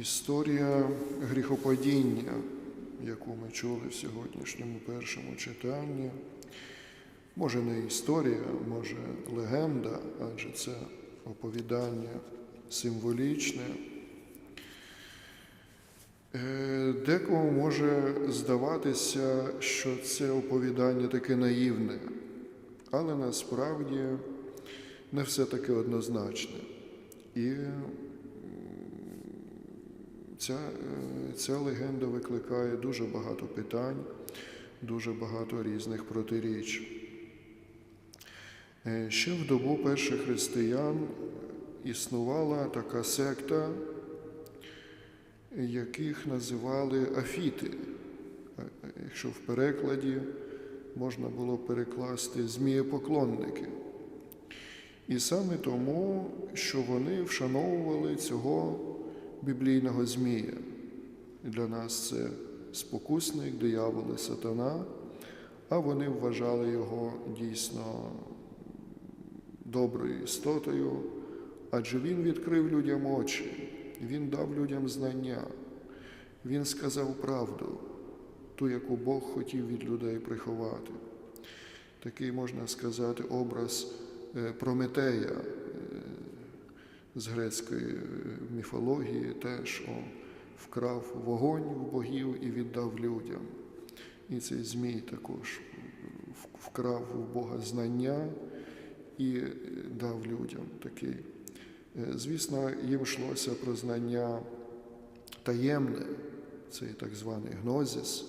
Історія гріхопадіння, яку ми чули в сьогоднішньому першому читанні, може не історія, може легенда, адже це оповідання символічне. Е, Декому може здаватися, що це оповідання таке наївне, але насправді не все таке однозначне. І ця, е, ця легенда викликає дуже багато питань, дуже багато різних протиріч. Е, Ще в добу перших християн існувала така секта, яких називали афіти. Е, Якщо в перекладі можна було перекласти змієпоклонники. І саме тому, що вони вшановували цього біблійного змія. Для нас це спокусник, диявол і сатана, а вони вважали його дійсно доброю істотою, адже він відкрив людям очі, він дав людям знання, він сказав правду, ту, яку Бог хотів від людей приховати. Такий, можна сказати, образ е, Прометея з грецької е, міфології теж о, вкрав вогонь в богів і віддав людям. І цей Змій також вкрав у Бога знання і е, дав людям такий. Е, Звісно, їм йшлося про знання таємне, цей так званий гнозіс.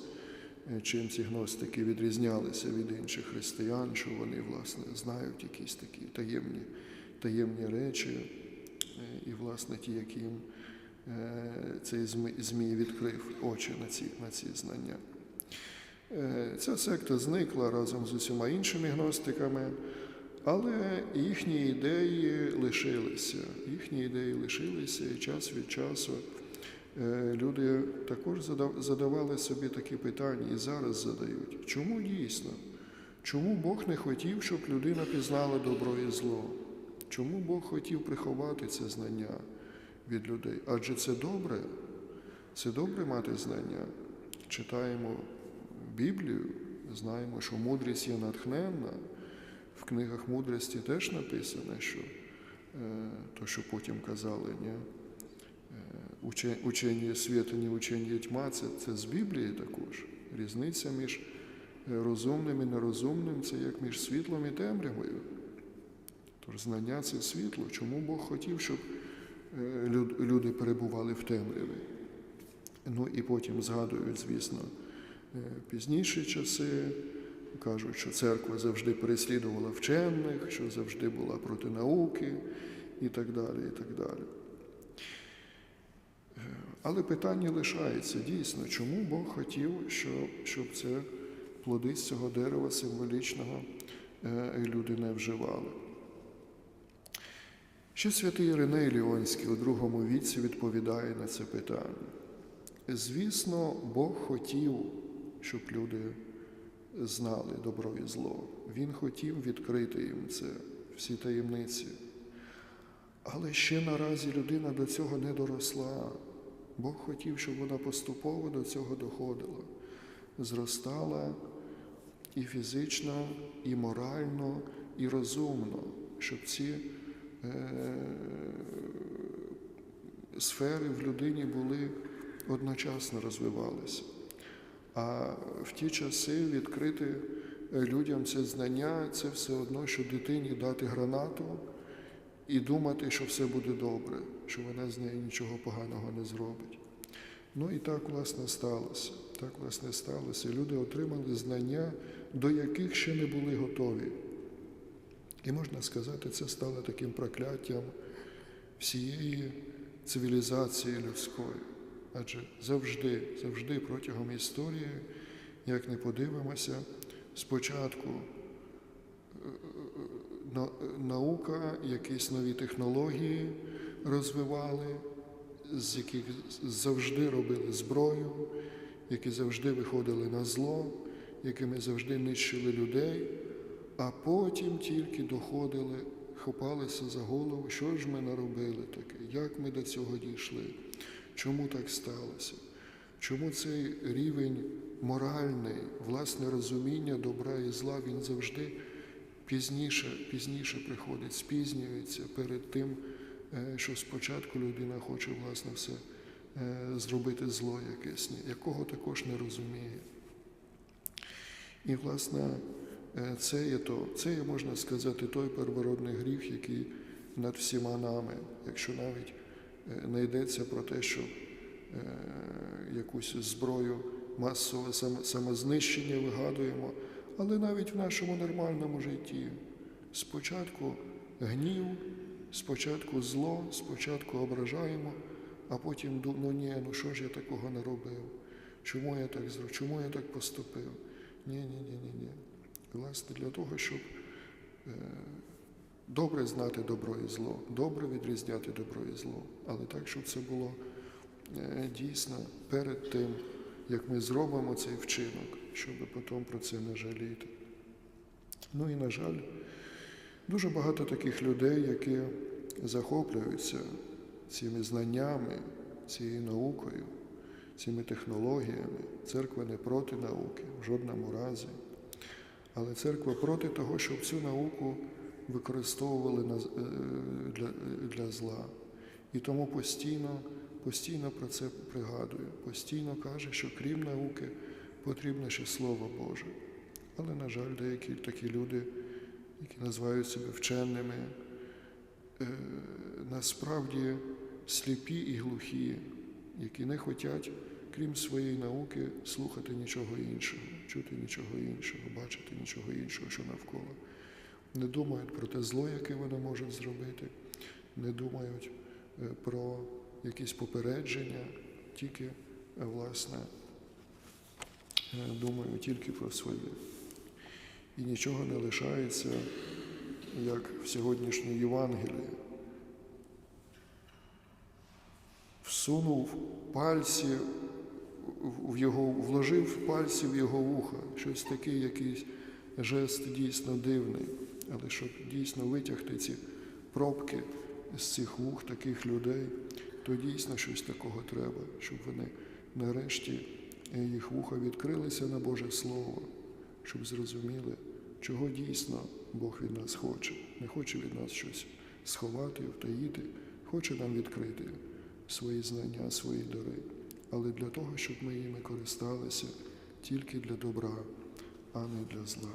Е, Чим ці гностики відрізнялися від інших християн, що вони, власне, знають якісь такі таємні, таємні речі, е, і, власне, ті, яким е, цей Змій- відкрив очі на ці, на ці знання. Е, Ця секта зникла разом з усіма іншими гностиками, але їхні ідеї лишилися. Їхні ідеї лишилися, і час від часу е, люди також задавали собі такі питання і зараз задають. Чому дійсно? Чому Бог не хотів, щоб людина пізнала добро і зло? Чому Бог хотів приховати це знання від людей? Адже це добре, це добре мати знання. Читаємо Біблію, знаємо, що мудрість є натхненна. В книгах мудрості теж написано, що е, то, що потім казали, ні? Е, уче- учення світу, не учення тьма, це, це з Біблії також. Різниця між е, розумним і нерозумним це як між світлом і темрявою. Тож знання це світло. Чому Бог хотів, щоб е, люди перебували в темряві? Ну і потім згадують, звісно, е, пізніші часи, кажуть, що церква завжди переслідувала вчених, що завжди була проти науки і так далі. і так далі. Е, Але питання лишається дійсно, чому Бог хотів, щоб, щоб це плоди з цього дерева символічного люди не вживали. Ще святий Іриней Ліонський у другому віці відповідає на це питання. Звісно, Бог хотів, щоб люди знали добро і зло. Він хотів відкрити їм це, всі таємниці. Але ще наразі людина до цього не доросла. Бог хотів, щоб вона поступово до цього доходила, зростала і фізично, і морально, і розумно, щоб ці сфери в людині були одночасно розвивалися. А в ті часи відкрити е, людям це знання це все одно, що дитині дати гранату і думати, що все буде добре, що вона з нею нічого поганого не зробить. Ну і так, власне, сталося. Так, власне, сталося. Люди отримали знання, до яких ще не були готові. І можна сказати, це стало таким прокляттям всієї цивілізації людської. Адже завжди, завжди протягом історії, як не подивимося, спочатку е, наука, якісь нові технології розвивали, з яких завжди робили зброю, які завжди виходили на зло, якими завжди нищили людей, а потім тільки доходили, хопалися за голову, що ж ми наробили таке, як ми до цього дійшли, чому так сталося, чому цей рівень моральний, власне розуміння добра і зла, він завжди пізніше, пізніше приходить, спізнюється перед тим, е, що спочатку людина хоче власне все е, зробити зло якесь, якого також не розуміє. І, власне, це є то, це є, можна сказати, той первородний гріх, який над всіма нами, якщо навіть е, не йдеться про те, що е, якусь зброю масове самознищення вигадуємо, але навіть в нашому нормальному житті спочатку гнів, спочатку зло, спочатку ображаємо, а потім думаємо, ну ні, ну що ж я такого не робив? Чому я так зробив? Чому я так поступив? Ні, ні, ні, ні, ні. Власне, для того, щоб е, добре знати добро і зло, добре відрізняти добро і зло, але так, щоб це було е, дійсно перед тим, як ми зробимо цей вчинок, щоб потім про це не жаліти. Ну і, на жаль, дуже багато таких людей, які захоплюються цими знаннями, цією наукою, цими технологіями. Церква не проти науки в жодному разі. Але церква проти того, щоб цю науку використовували е, для, для зла. І тому постійно, постійно про це пригадує, постійно каже, що крім науки потрібне ще Слово Боже. Але, на жаль, деякі такі люди, які називають себе вченими, е, насправді сліпі і глухі, які не хочуть, крім своєї науки, слухати нічого іншого, чути нічого іншого, бачити нічого іншого, що навколо. Не думають про те зло, яке вони можуть зробити, не думають е, про якісь попередження, тільки, е, власне, е, думаю тільки про своє. І нічого не лишається, як в сьогоднішній Євангелії. Всунув пальці в- його, вложив пальці в його вуха, щось таке, якийсь жест дійсно дивний. Але щоб дійсно витягти ці пробки з цих вух таких людей, то дійсно щось такого треба, щоб вони нарешті е, їх вуха відкрилися на Боже Слово, щоб зрозуміли, чого дійсно Бог від нас хоче. Не хоче від нас щось сховати, втаїти, хоче нам відкрити свої знання, свої дари, але для того, щоб ми їми користалися тільки для добра, а не для зла.